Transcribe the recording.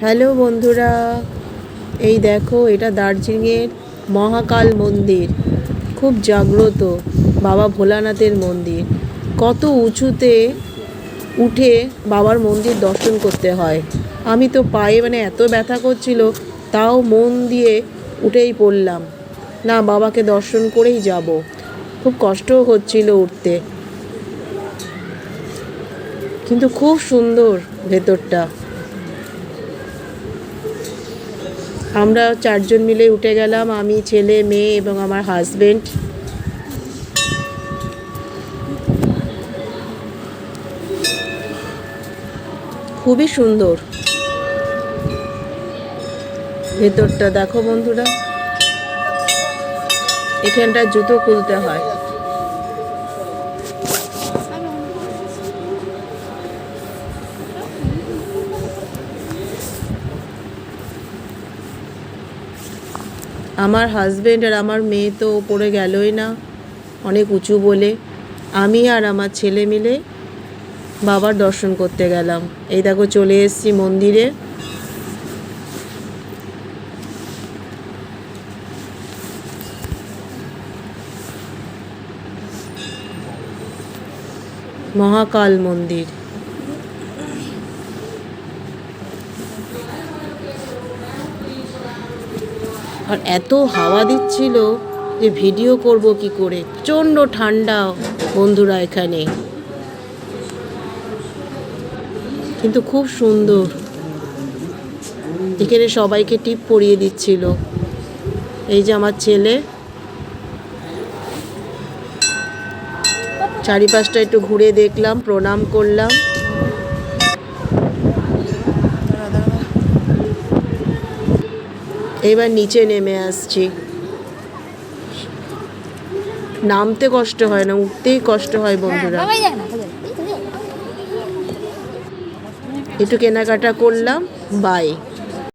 Hello বন্ধুরা, এই দেখো এটা দার্জিলিংয়ের মহাকাল মন্দির। খুব জাগ্রত বাবা ভোলানাথের মন্দির। কত উঁচুতে উঠে বাবার মন্দির দর্শন করতে হয়। আমি তো পায়ে মানে এত ব্যথা করছিল, তাও মন দিয়ে উঠেই পড়লাম। না, বাবাকে দর্শন করেই যাব। খুব কষ্টও হচ্ছিল উঠতে। কিন্তু খুব সুন্দর ভেতরটা। আমরা চারজন মিলে উঠে গেলাম, আমি, ছেলে, মেয়ে এবং আমার হাজবেন্ড খুবই সুন্দর। ভেতরটা দেখো বন্ধুরা। এখানটা জুতো খুলতে হয়। আমার হাজবেন্ড আর আমার মেয়ে তো ওপরে গেলই না, অনেক উঁচু বলে। আমি আর আমার ছেলে মিলে বাবার দর্শন করতে গেলাম। এই দেখো চলে এসেছি মন্দিরে। মহাকাল মন্দির। আর এত হাওয়া দিচ্ছিল যে ভিডিও করব কি করে? প্রচণ্ড ঠান্ডা বন্ধুরা এখানে। কিন্তু খুব সুন্দর। এখানে সবাইকে টিপ পরিয়ে দিচ্ছিল। এই যে আমার ছেলে। চারিপাশটা একটু ঘুরে দেখলাম, প্রণাম করলাম। এবার নিচে নেমে আসছি। নামতে কষ্ট হয় না উঠতেই কষ্ট হয় বন্ধুরা। দেখ। একটু কেনাকাটা করলাম বাই